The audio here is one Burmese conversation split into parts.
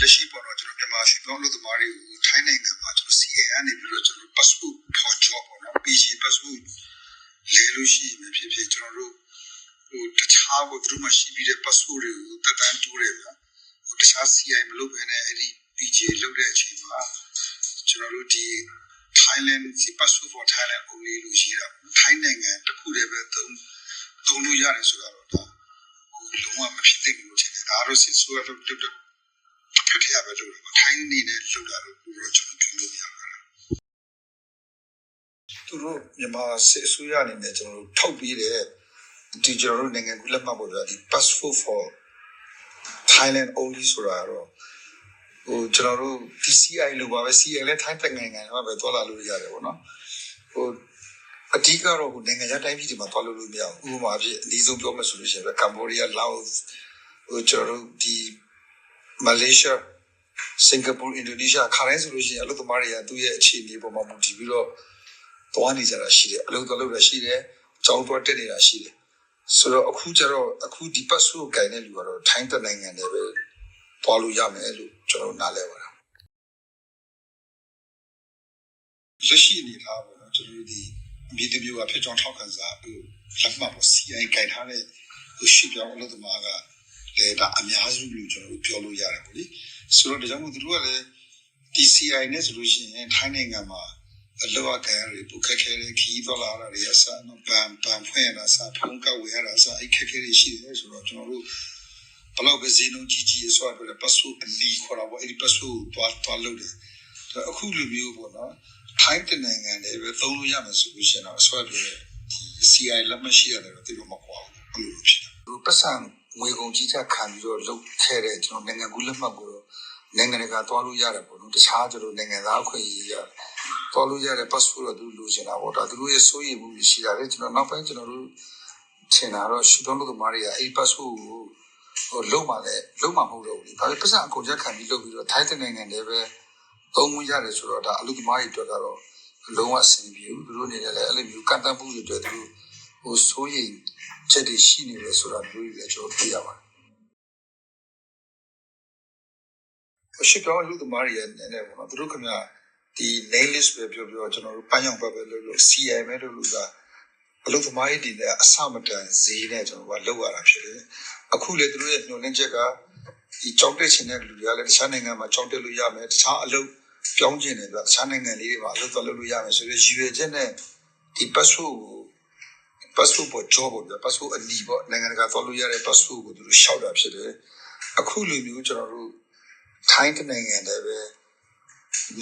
လက်ရှိပေါ်တော့ကျွန်တော်မြန်မာရွှေပြောင်းလို့သမားတွေကိုထိုင်းနိုင်ငံမှာကျွန်တော် CA ကနေပြီးတော့ကျွန်တော် passport for job ပေါ့နော် PG passport လဲလို့ရှိရင်ဖြစ်ဖြစ်ကျွန်တော်တို့ဟိုတခြားကိုသူတို့မှရှိပြီးတဲ့ passport တွေကိုတက်တန်းတိုးတယ်ဗျာဟိုတခြား CI မလုပ်ဘဲနဲ့အဲ့ဒီ PG လုပ်တဲ့အချိန်မှာကျွန်တော်တို့ဒီ Thailand စီ passport for Thailand only လို့ရှိတာထိုင်းနိုင်ငံတစ်ခုတည်းပဲသုံးသုံးလို့ရတယ်ဆိုတော့ဒါဟိုလုံးဝမဖြစ်သင့်ဘူးလို့ထင်တယ်ဒါတော့စစ်ဆိုးရတော့ တက်တက်ဖြစ်ထရပဲလို့ထိုင်းနေနဲ့လုပ်တာတော့ဘူးတော့ကျွန်တော်ပြောလို့မရဘူးသူတို့မြန်မာစစ်အစိုးရအနေနဲ့ကျွန်တော်တို့ထောက်ပြီးတဲ့ဒီကျွန်တော်တို့နိုင်ငံကူးလက်မှတ်ပေါ်တော့ဒီ passport for Thailand only ဆိုတာတော့ဟိုကျွန်တော်တို့ DCI လို့ပါပဲ CI လည်းထိုင်းနိုင်ငံမှာပဲသွားလာလို့ရတယ်ပေါ့နော်ဟိုအဓိကတော့ဟိုနိုင်ငံခြားတိုင်းပြည်တွေမှာသွားလို့လို့မရဘူးဥပမာအဖြစ်အနည်းဆုံးပြောမယ်ဆိုလို့ရှိရင်ကမ္ဘောဒီးယားလာအိုဟိုကျွန်တော်တို့ဒီမလေးရှား စင်ကာပူအင်ဒိုနီးရှားခါတိုင်းဆိုလို့ရှိရင်အလုပ်သမားတွေကသူ့ရဲ့အခြေအနေပေါ်မှာမူတည်ပြီးတော့သွားနေကြတာရှိတယ်အလုပ်သွားလုပ်တာရှိတယ်ကြောင်းသွားတက်နေတာရှိတယ်ဆိုတော့အခုကျတော့အခုဒီပတ်စုကိုဂိုင်တဲ့လူကတော့ထိုင်းတနိုင်ငံနဲ့ပဲသွားလို့ရမယ်လို့ကျွန်တော်နားလဲပါတယ်လက်ရှိအနေထားပေါ့နော်ကျွန်တော်တို့ဒီအမြင့်တမျိုးကဖြစ်ကြောင်းထောက်ခံစာဟိုလက်မှတ်ပေါ့ CI ဂိုင်ထားတဲ့ဟိုရှိပြောင်းအလုပ်သမားကလည်းဒါအများစုလို့ကျွန်တော်တို့ပြောလို့ရတယ်ပေါ့လေ ဆိုတော့ဒါကြောင့်မို့သူတို့ကလည်း DCI နဲ့ဆိုလို့ရှိရင်ထိုင်းနိုင်ငံမှာအလောက်အကန်တွေပုခက်ခဲတဲ့ခီးသွားလာတာတွေအစားနော်ပန်ပန်ဖွင့်ရတာစားဖုံးကောက်ဝယ်ရတာစားအဲ့ခက်ခဲတွေရှိတယ်ဆိုတော့ကျွန်တော်တို့ဘလောက်ပဲဈေးနှုန်းကြီးကြီးအစွာပြတဲ့ပတ်စုအလီခေါ်တာပေါ့အဲ့ဒီပတ်စုကိုတွားတွားလုပ်တယ်အခုလိုမျိုးပေါ့နော်ထိုင်းတနိုင်ငံလည်းပဲသုံးလို့ရမယ်ဆိုလို့ရှိရင်တော့အစွာပြတဲ့ CI လက်မရှိရတယ်တော့တိတော့မကွာဘူးအဲ့လိုဖြစ်တယ်သူပတ်စံငွေကုန်ကြီးချခံပြီးတော့လုပ်ခဲ့တဲ့ကျွန်တော်နိုင်ငံကူးလက်မှတ်ကိုတော့ နိုင်ငံတကာတွားလို့ရတယ်ပေါ့နော်တခြားကျွန်တော်နိုင်ငံသားအခွင့်အရေးရတယ်တော်လို့ရတဲ့ passport တော့သူလိုချင်တာပေါ့ဒါသူတို့ရဲ့စိုးရိမ်မှုရှိတာလေကျွန်တော်နောက်ပိုင်းကျွန်တော်တို့ထင်တာတော့ရှုတော့လို့သမားတွေကအဲ့ passport ကိုဟိုလုံးမှလည်းလုံးမှမဟုတ်တော့ဘူးလေဒါပေမဲ့ပတ်စံအကုန်ချက်ခံပြီးလုပ်ပြီးတော့ထိုင်းတဲ့နိုင်ငံတွေပဲသုံးမှုရတယ်ဆိုတော့ဒါအလုပ်သမားတွေအတွက်ကတော့လုံးဝအဆင်ပြေဘူးသူတို့အနေနဲ့လည်းအဲ့လိုမျိုးကန့်တတ်မှုတွေအတွက်သူတို့ဟိုစိုးရိမ်ချက်တွေရှိနေတယ်ဆိုတာမျိုးတွေလည်းကျွန်တော်သိရပါတယ် ရှိတော့လူသမားတွေရဲ့နည်းနည်းပေါ့နော်သူတို့ခင်ဗျာဒီ name list ပဲပြောပြောကျွန်တော်တို့ပန်းရောင်ဘက်ပဲလို့လို့ CM ပဲလို့လို့ကအလုပ်သမားရေးတည်တဲ့အဆမတန်ဈေးနဲ့ကျွန်တော်ကလောက်ရတာဖြစ်တယ်အခုလေသူတို့ရဲ့ညွှန်လင်းချက်ကဒီကြောက်တက်ချင်တဲ့လူတွေကလည်းတခြားနိုင်ငံမှာကြောက်တက်လို့ရမယ်တခြားအလုပ်ပြောင်းကျင်တယ်ဆိုတော့တခြားနိုင်ငံလေးတွေမှာအလုပ်သွားလုပ်လို့ရမယ်ဆိုတော့ရည်ရွယ်ချက်နဲ့ဒီ passport ကို passport ပေါ် job ပေါ့ဗျာ passport အလီပေါ့နိုင်ငံတကာသွားလို့ရတဲ့ passport ကိုသူတို့ရှောက်တာဖြစ်တယ်အခုလိုမျိုးကျွန်တော်တို့ ထိုင်းနိုင်ငံတည်းပဲ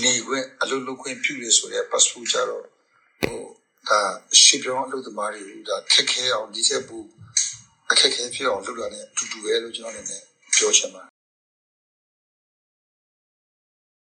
နေခွင့်အလုပ်လုပ်ခွင့်ပြုရဆိုတဲ့ passport ကြတော့ဟိုဒါရှေ့ပြောင်းအလုပ်သမားတွေဒါခက်ခဲအောင်ဒီချက်ပူအခက်ခဲဖြစ်အောင်လုပ်တာ ਨੇ အတူတူပဲလို့ကျွန်တော်အနေနဲ့ပြောချင်ပါတယ်